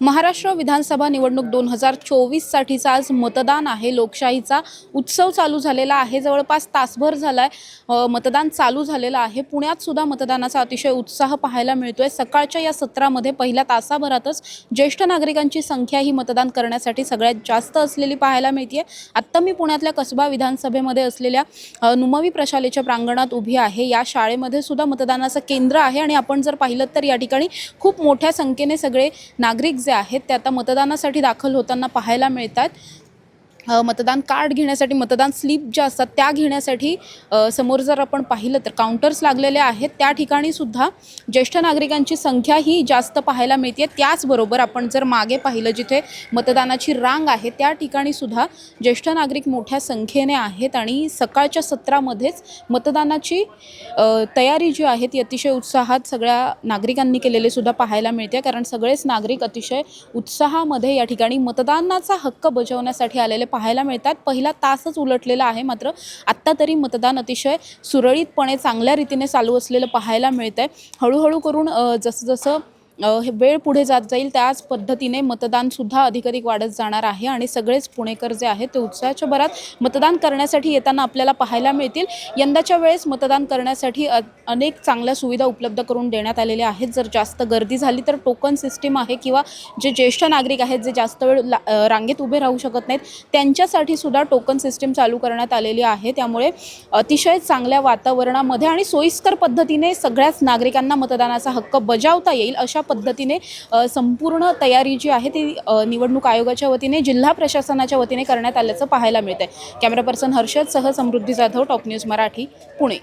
महाराष्ट्र विधानसभा निवडणूक दोन हजार चोवीससाठीचा आज मतदान आहे. लोकशाहीचा उत्सव चालू झालेला आहे. जवळपास तासभर झाला आहे मतदान चालू झालेलं आहे. पुण्यात सुद्धा मतदानाचा अतिशय उत्साह पाहायला मिळतोय. सकाळच्या या सत्रामध्ये पहिल्या तासाभरातच ज्येष्ठ नागरिकांची संख्या ही मतदान करण्यासाठी सगळ्यात जास्त असलेली पाहायला मिळते आत्ता मी पुण्यातल्या कसबा विधानसभेमध्ये असलेल्या नुमवी प्रशालेच्या प्रांगणात उभी आहे. या शाळेमध्ये सुद्धा मतदानाचं केंद्र आहे आणि आपण जर पाहिलं तर या ठिकाणी खूप मोठ्या संख्येने सगळे नागरिक जे आहेत ते आता मतदानासाठी दाखल होताना पाहायला मिळतात आहेत मतदान कार्ड घेण्यासाठी मतदान स्लिप ज्या असतात त्या घेण्यासाठी समोर जर आपण पाहिलं तर काउंटर्स लागलेले आहेत. त्या ठिकाणी सुद्धा ज्येष्ठ नागरिकांची संख्या ही जास्त पाहायला मिळते. त्याचबरोबर आपण जर मागे पाहिलं जिथे मतदानाची रांग आहे त्या ठिकाणी सुद्धा ज्येष्ठ नागरिक मोठ्या संख्येने आहेत आणि सकाळच्या सत्रामध्येच मतदानाची तयारी जी आहे ती अतिशय उत्साहात सगळ्या नागरिकांनी केलेले सुद्धा पाहायला मिळते. कारण सगळेच नागरिक अतिशय उत्साहामध्ये या ठिकाणी मतदानाचा हक्क बजावण्यासाठी आलेले पाहायला मिळतात. पहिला तासच उलटलेला आहे मात्र आत्ता तरी मतदान अतिशय सुरळीतपणे चांगल्या रीतीने चालू असलेलं पाहायला मिळतं आहे हळूहळू करून जसं जसं वेळ पुढे जात जाईल त्याच पद्धतीने मतदानसुद्धा अधिकाधिक वाढत जाणार आहे आणि सगळेच पुणेकर जे आहेत ते उत्साहाच्या भरात मतदान करण्यासाठी येताना आपल्याला पाहायला मिळतील. यंदाच्या वेळेस मतदान करण्यासाठी अ- अनेक चांगल्या सुविधा उपलब्ध करून देण्यात आलेल्या आहेत. जर जास्त गर्दी झाली तर टोकन सिस्टीम आहे किंवा जे ज्येष्ठ नागरिक आहेत जे जास्त वेळ ला- रांगेत उभे राहू शकत नाहीत त्यांच्यासाठी सुद्धा टोकन सिस्टीम चालू करण्यात आलेली आहे. त्यामुळे अतिशय चांगल्या वातावरणामध्ये आणि सोयीस्कर पद्धतीने सगळ्याच नागरिकांना मतदानाचा हक्क बजावता येईल अशा पद्धतीने संपूर्ण तयारी जी आहे ती निवडणूक आयोगाच्या वतीने जिल्हा प्रशासनाच्या वतीने करण्यात आल्याचं पाहायला मिळतं आहे कॅमेरा पर्सन हर्षद सह समृद्धी जाधव टॉप न्यूज मराठी पुणे.